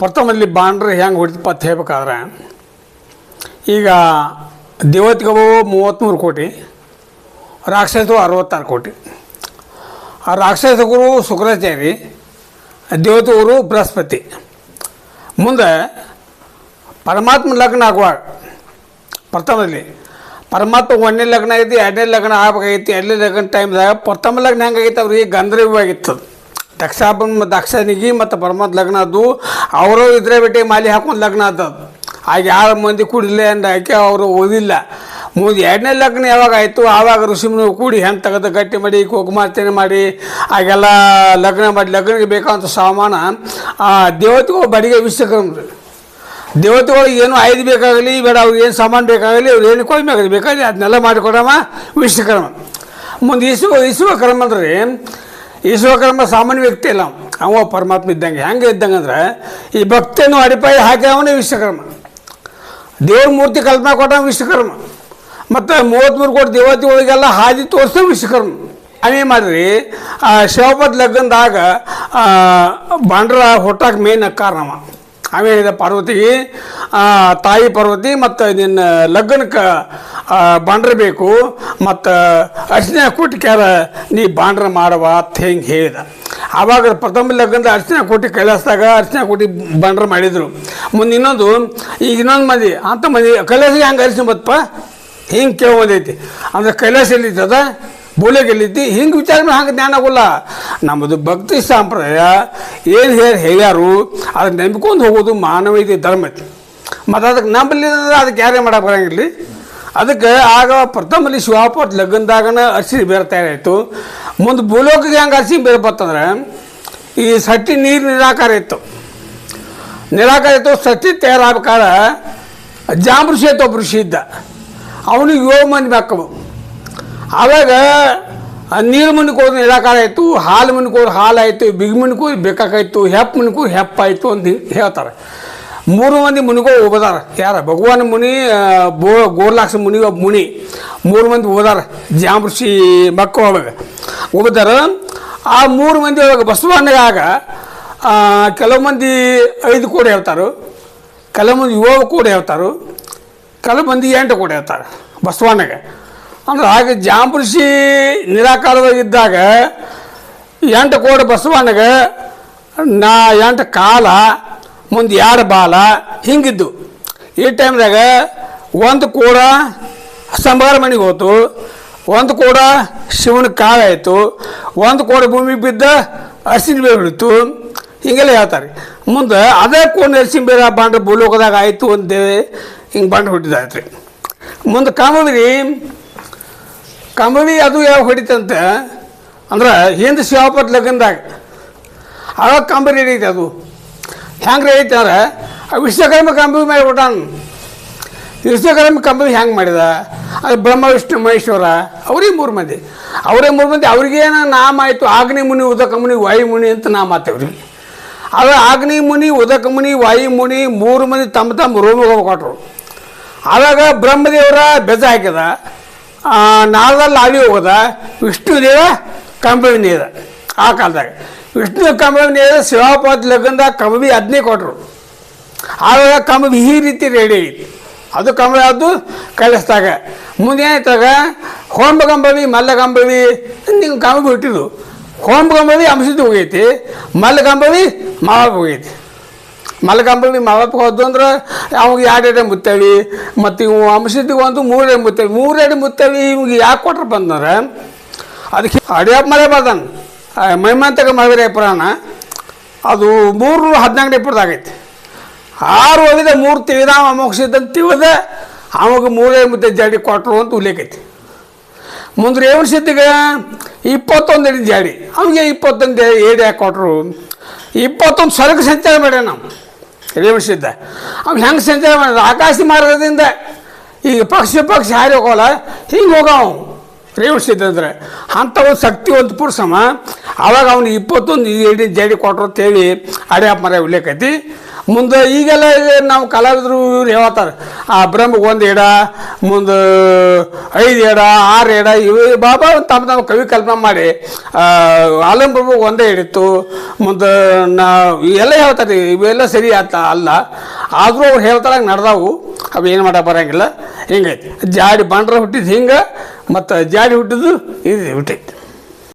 ಪ್ರಥಮದಲ್ಲಿ ಬಾಂಡ್ರೆ ಹೆಂಗೆ ಹೊಡಿತಪ್ಪ ಅಂತ ಹೇಳ್ಬೇಕಾದ್ರೆ, ಈಗ ದೇವತೆಗವು ಮೂವತ್ತ್ಮೂರು ಕೋಟಿ ರಾಕ್ಷಸರು ಅರವತ್ತಾರು ಕೋಟಿ ಆ ರಾಕ್ಷಸಗುರು ಶುಕ್ರಾಚಾರಿ, ದೇವತೆಗರು ಬೃಹಸ್ಪತಿ ಮುಂದೆ ಪರಮಾತ್ಮ ಲಗ್ನ ಆಗುವಾಗ ಪ್ರಥಮದಲ್ಲಿ ಪರಮಾತ್ಮ ಒಂದನೇ ಲಗ್ನ ಐತಿ, ಎರಡನೇ ಲಗ್ನ ಆಗ್ಬೇಕಾಗೈತಿ, ಎರಡನೇ ಲಗ್ನ ಟೈಮ್ದಾಗ ಪ್ರಥಮ ಲಗ್ನ ಹೆಂಗಾಗಿತ್ತು ಅವ್ರಿಗೆ ಗಂಧರ್ವವಾಗಿತ್ತು ಅದು. ದಕ್ಷಾಬನ್ ದಕ್ಷನಿಗೆ ಮತ್ತು ಪರಮದ ಲಗ್ನ ಅದು ಅವರು ಇದ್ರೆ ಬಿಟ್ಟು ಮಾಲಿ ಹಾಕೊಂಡು ಲಗ್ನ ಅದು. ಆಗ ಯಾರು ಮಂದಿ ಕೂಡಿಲ್ಲ ಅಂದ ಆಕೆ ಅವರು ಓದಿಲ್ಲ. ಮುಂದೆ ಎರಡನೇ ಲಗ್ನ ಯಾವಾಗ ಆಯಿತು, ಆವಾಗ ಋಷಿಮುನಿ ಕೂಡಿ ಹೆಣ್ಣು ತೆಗೆದು ಗಟ್ಟಿ ಮಾಡಿ ಕುಕುಮಾರ್ಚನೆ ಮಾಡಿ ಆಗೆಲ್ಲ ಲಗ್ನ ಮಾಡಿ, ಲಗ್ನಕ್ಕೆ ಬೇಕಾದಂಥ ಸಾಮಾನ, ಆ ದೇವತೆಗಳು ಬಡಿಗೆ ವಿಶ್ವಕರ್ಮ ದೇವತೆಗಳಿಗೆ ಏನು ಆಯ್ದು ಬೇಕಾಗಲಿ, ಬೇಡ, ಅವ್ರಿಗೆ ಏನು ಸಾಮಾನು ಬೇಕಾಗಲಿ, ಅವ್ರು ಏನು ಕೊಯ್ಬೇಕಾಗಲಿ ಬೇಕಾಗಲಿ ಅದನ್ನೆಲ್ಲ ಮಾಡಿಕೊಡಮ್ಮ ವಿಶ್ವಕರ್ಮ ಮುಂದೆ ಈಶ್ವ ಕ್ರಮ ಅಂದ್ರೆ ಈಶ್ವಕರ್ಮ ಸಾಮಾನ್ಯ ವ್ಯಕ್ತಿ ಇಲ್ಲ ಅವ. ಪರಮಾತ್ಮ ಇದ್ದಂಗೆ. ಹೆಂಗೆ ಇದ್ದಂಗೆ ಅಂದ್ರೆ, ಈ ಭಕ್ತಿಯನ್ನು ಅಡಿಪಾಯಿ ಹಾಕಿದವನೇ ವಿಶ್ವಕರ್ಮ. ದೇವ್ರ ಮೂರ್ತಿ ಕಲ್ಪನಾ ಕೊಟ್ಟ ವಿಶ್ವಕರ್ಮ. ಮತ್ತು ಮೂವತ್ತ್ಮೂರು ಕೋಟಿ ದೇವತೆಗಳಿಗೆಲ್ಲ ಹಾದಿ ತೋರಿಸ ವಿಶ್ವಕರ್ಮ. ಅವೇ ಮಾಡಿರಿ ಆ ಶಿವಪತ್ ಲಗ್ನದಾಗ ಬಾಂಡ್ರ ಹೊಟ್ಟಾಕ ಮೇನ್ ಕಾರಣವ ಆಮೇಲೆ ಪಾರ್ವತಿಗೆ ತಾಯಿ ಪಾರ್ವತಿ ಮತ್ತು ನಿನ್ನ ಲಗ್ನಕ್ಕೆ ಬಾಂಡ್ರ ಬೇಕು. ಮತ್ತು ಅರ್ಶಿನ ಕೊಟ್ಟು ಕ್ಯಾರ ನೀ ಬಾಂಡ್ರ ಮಾಡುವ ಅಂತ ಹೆಂಗೆ ಹೇಳಿದ. ಆವಾಗ ಪ್ರಥಮ ಲಗ್ನದ ಅರ್ಶಿನ ಕೋಟಿ ಕೈಲಾಸದಾಗ ಅರ್ಶಿನ ಕೋಟಿ ಬಾಂಡ್ರ ಮಾಡಿದರು. ಮುಂದೆ ಇನ್ನೊಂದು, ಈಗ ಇನ್ನೊಂದು ಮಂದಿ, ಅಂತ ಮಂದಿ, ಕೈಲಾಸಿಗೆ ಹೆಂಗೆ ಅರಿಸಿ ಬತ್ತಪ್ಪ? ಹಿಂಗೆ ಕೇಳಿ ಅಂದರೆ ಕೈಲಾಸ ಎಲ್ಲಿತ್ತದ ಬೋಲೆಗೆ ಗೆಲ್ಲಿದ್ದಿ ಹಿಂಗೆ ವಿಚಾರ ಮಾಡಿ ಹಂಗೆ ಜ್ಞಾನ ಆಗೋಲ್ಲ. ನಮ್ಮದು ಭಕ್ತಿ ಸಂಪ್ರದಾಯ. ಏನು ಹೇಳಿ ಹೇಳ್ಯಾರು? ಅದು ನಂಬಿಕೊಂಡು ಹೋಗೋದು ಮಾನವೀಯತೆ ಧರ್ಮ ಐತಿ ಮತ್ತು ಅದಕ್ಕೆ ನಂಬಲಿಲ್ಲ ಅದಕ್ಕೆ ಯಾರೇ ಮಾಡಕ್ಕೆ ಬರಂಗಿರಲಿ ಅದಕ್ಕೆ ಆಗ ಪ್ರಥಮಲ್ಲಿ ಶಿವಾಪಟ್ ಲಗ್ನದಾಗನ ಅರ್ಸಿ ಬೇರೆ ತಯಾರಾಯಿತು. ಮುಂದೆ ಭೂಲೋಕಕ್ಕೆ ಹೆಂಗೆ ಅರ್ಸಿ ಬೇರೆ ಬರ್ತಂದ್ರೆ ಈ ಸಟ್ಟಿ ನೀರು ನಿರಾಕಾರ ಇತ್ತು. ನಿರಾಕಾರ ಇತ್ತು, ಸಟ್ಟಿ ತಯಾರಾಗಬೇಕಾದ್ರೆ ಜಾಂಬೃಷಿ ಅಂತ ಒಬ್ಬ ಋಷಿ ಇದ್ದ. ಅವನಿಗೆ ಏಳು ಮಂದಿ ಬೇಕವು ಆವಾಗ ನೀರು ಮನಿಗೆ ಹೋದ್ರೆ ನಿರಾಕಾರ ಆಯಿತು, ಹಾಲು ಮನಿಗೆ ಹಾಲಾಯಿತು ಬಿಗ್ ಮನಿಗೆ ಹೋಗಿ ಬೇಕಾಗಾಯ್ತು ಹೆಪ್ ಮನಿಗೂ ಹೆಪ್ಪಾಯಿತು ಅಂತ ಹೇಳ್ತಾರೆ. ಮೂರು ಮಂದಿ ಮುನಿಗಳು ಓದಾರ ಯಾರ? ಭಗವಾನ್ ಮುನಿ ಬೋ ಗೋರ್ಲಾಕ್ಷ ಮುನಿ, ಒಬ್ಬ ಮುನಿ. ಮೂರು ಮಂದಿ ಓದಾರ ಜಾಂಬೃಷಿ ಮಕ್ಕಳು ಒಳಗೆ ಓದಾರ ಆ ಮೂರು ಮಂದಿ ಒಳಗೆ ಬಸವಣ್ಣಗಾಗ ಕೆಲವು ಮಂದಿ ಐದು ಕೋಡಿ ಹೇಳ್ತಾರೆ. ಕೆಲವು ಮಂದಿ ಏಳು ಕೋಡಿ ಹೇಳ್ತಾರೆ. ಕೆಲವು ಮಂದಿ ಎಂಟು ಕೋಡಿ ಹೇಳ್ತಾರೆ ಬಸವಣ್ಣಗೆ. ಅಂದ್ರೆ ಹಾಗೆ ಜಾಂಬೃಷಿ ನಿರಾಕಾರವಾಗಿದ್ದಾಗ ಎಂಟು ಕೋಡ ಬಸವಣ್ಣಗೆ, ನಾ ಎಂಟು ಕಾಲ, ಮುಂದೆ ಎರಡು ಬಾಲ, ಹಿಂಗಿದ್ದು. ಈ ಟೈಮ್ದಾಗ ಒಂದು ಕೂಡ ಸಂಬಾರ ಮನೆಗೆ ಹೋತು, ಒಂದು ಕೂಡ ಶಿವನ ಕಾಲಾಯಿತು ಒಂದು ಕೂಡ ಭೂಮಿಗೆ ಬಿದ್ದ ಅರ್ಸಿನ ಬೇರೆ ಹಿಡಿತು ಹಿಂಗೆಲ್ಲ ಹೇಳ್ತಾರೆ. ಮುಂದೆ ಅದೇ ಕೂಡ ಅರ್ಸಿನ ಬೇರೆ ಬಾಂಡ್ರೆ ಭೂಲೋಕದಾಗ ಆಯಿತು ಅಂತೇಳಿ ಹಿಂಗೆ ಬಾಂಡ್ ಹುಟ್ಟಿದಾಯ್ತು ರೀ ಮುಂದೆ ಕಾಮವಿರಿ ಕಾಮವಿ ಅದು ಯಾವ ಹೊಡಿತಂತೆ? ಅಂದ್ರೆ ಹಿಂದೆ ಶಿವಪತ್ ಲಗ್ನದಾಗ ಆವಾಗ ಕಂಬರಿ ಹಿಡಿಯುತ್ತೆ ಅದು. ಹೆಂಗೆ ಹಿಡಿಯುತ್ತೆ ಅಂದ್ರೆ ಆ ವಿಶ್ವಕರ್ಮ ಕಂಬಿ ಮೇಲೆ ಬಿಟ್ಟಾನ ವಿಶ್ವಕರ್ಮ ಕಂಬಿ ಹೆಂಗೆ ಮಾಡಿದ? ಅದು ಬ್ರಹ್ಮ ವಿಷ್ಣು ಮಹೇಶ್ವರ ಅವರೇ ಮೂರು ಮಂದಿ. ಅವರೇ ಮೂರು ಮಂದಿ ಅವ್ರಿಗೇನು ನಾಮ ಆಯಿತು ಆಗ್ನಿ ಮುನಿ ಉದಕ ಮುನಿ ವಾಯು ಮುನಿ ಅಂತ ನಾಮ ಆತ ಅವ್ರಿಗೆ ಅದು ಆಗ್ನಿ ಮುನಿ ಉದಕ ಮುನಿ ವಾಯು ಮುನಿ ಮೂರು ಮಂದಿ ತಮ್ಮ ತಮ್ಮ ರೋಮಿಗೆ ಕೊಟ್ಟರು ಆವಾಗ ಬ್ರಹ್ಮದೇವರ ಬೆಜ ಹಾಕಿದ ಆ, ನಾರದಲ್ಲಿ ಆವಿ ಹೋಗೋದ ವಿಷ್ಣುದೇವ ಕಂಬವಿ ನೀರ ಆ ಕಾಲದಾಗ. ವಿಷ್ಣು ಕಂಬವಿ ನೀರ ಶಿವಪಾದ ಲಗ್ನದ ಕಂಬವಿ ಅದನ್ನೇ ಕೊಟ್ಟರು ಆವಾಗ ಕಂಬವಿ ಈ ರೀತಿ ರೆಡಿ ಐತಿ ಅದು ಕಂಬ ಅದು ಕಳಿಸ್ದಾಗ ಮುಂದೆ ಮಲ್ಲ ಕಂಬವಿ ನೀವು ಕಂಬವಿ ಹುಟ್ಟಿದ್ದು ಕಂಬವಿ ಅಂಶದ್ದು ಹೋಗೈತಿ, ಮಲ್ಲ ಕಂಬವಿ ಮಾವ ಹೋಗೈತಿ ಮಲಗಂಬಳಿ ಮಾವಪ್ಪ ಹೋದ್ದು ಅಂದ್ರೆ ಅವ್ಗೆ ಎರಡು ಎಡೆ ಮುತ್ತವಿ ಮತ್ತು ಇವು ಅಂಶದಿಗೆ ಒಂದು ಮೂರು ಎಡೆ ಮುತ್ತವಿ ಮೂರು ಎಡೆ ಮುತ್ತವಿ ಇವ್ಗೆ ಯಾಕೆ ಕೊಟ್ರಪ್ಪ ಅಂದ್ರೆ ಅದಕ್ಕೆ ಅಡಿಯಪ್ಪ ಮಳೆ ಬರ್ದಾನ. ಮೈಮಂತಕ ಮಗರೇ ಪುರಾಣ, ಅದು ಮೂರು ಹದಿನಾಲ್ಕು ಇಪ್ಪತ್ತಾಗೈತಿ ಆರು ಒಲಿದ ಮೂರು ತಿಳಿದ ಅವ ಮೋಕ್ಷಿದ್ದಂತ ತಿಳಿದ, ಅವಾಗ ಮೂರೇ ಮುದ್ದೆ ಜಾಡಿ ಕೊಟ್ಟರು ಅಂತ ಉಲ್ಲೇಖ ಐತಿ ಮುಂದೆ ರೇವಣ ಸಿದ್ಧಿಗೆ? ಇಪ್ಪತ್ತೊಂದು ಅಡಿ ಜಾಡಿ. ಅವನಿಗೆ ಇಪ್ಪತ್ತೊಂದು ಏಡಿ ಹಾಕಿ ಕೊಟ್ಟರು ಇಪ್ಪತ್ತೊಂದು ಸರಕು ಸಂಚಾರ ಮಾಡ್ಯ ನಾವು ಸಿದ್ಧ ಅವ್ನು ಹೆಂಗೆ ಸಂಚಾರ ಮಾಡಿದ ಆಕಾಶ ಮಾರ್ಗದಿಂದ ಈಗ ಪಕ್ಷ ಪಕ್ಷ ಹಾರಿ ಹೋಗೋಲ್ಲ ಹಿಂಗೆ ಹೋಗವು ರೇವಣಿಸಿದ್ರೆ ಅಂಥ ಒಂದು ಶಕ್ತಿವಂತ ಪುರುಷಮ್ಮ ಅವಾಗ ಅವ್ನಿಗೆ ಇಪ್ಪತ್ತೊಂದು ಜೇಡಿ ಜಡಿ ಕೊಟ್ರು ಅಂತೇಳಿ ಆಡ್ಯಾಪ ಮರ ಉಲ್ಲೇಖ ಐತಿ ಮುಂದೆ ಈಗೆಲ್ಲ ನಾವು ಕಲಾವಿದರು ಇವ್ರು ಹೇಳ್ತಾರೆ, ಆ ಬ್ರಹ್ಮಗೆ ಒಂದು ಎಡ, ಮುಂದೆ ಐದು ಎಡ, ಆರು ಎಡ, ಇವು ಬಾಬಾ ತಮ್ಮ ತಮ್ಮ ಕವಿ ಕಲ್ಪನೆ ಮಾಡಿ ಆಲಂ ಪ್ರಭು ಒಂದೇ ಹಿಡಿತು, ಮುಂದೆ ನಾ ಎಲ್ಲ ಹೇಳ್ತಾರೆ, ಇವೆಲ್ಲ ಸರಿ ಅಂತ ಅಲ್ಲ, ಆದರೂ ಅವ್ರು ಹೇಳ್ತಾರ ನಡೆದಾವು, ಅವು ಏನು ಮಾಡೋಕೆ ಬರೋಂಗಿಲ್ಲ, ಹಿಂಗೈತಿ. ಜಾಡಿ ಬಂಡ್ರ ಹುಟ್ಟಿದ್ದು ಹಿಂಗೆ, ಮತ್ತು ಜಾಡಿ ಹುಟ್ಟಿದ್ದು ಇದು ಹುಟ್ಟೈತಿ.